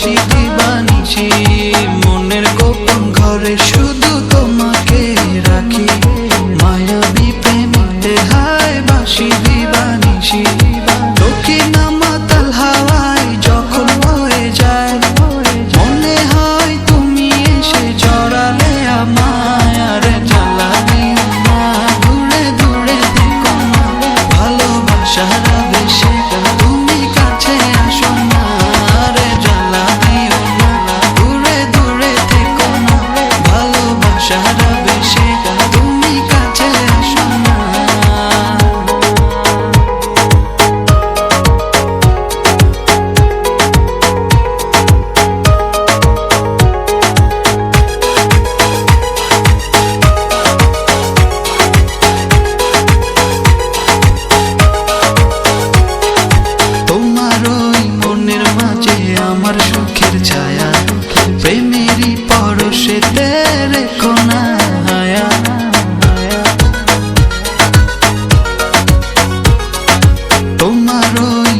হায় ভাসি দিবানিছি মনের গোপন ঘরে শুধু তোমাকে রাখি। মায়া বিপে মিটে হায় ভাসি দিবানিছি হাওয়ায় যখন বয়ে যায়। হয় তুমি না। না। ভুলে রেখো না হায়া তোমার ওই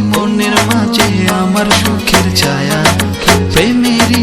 সুখের ছায়া প্রেমেরই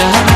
shine.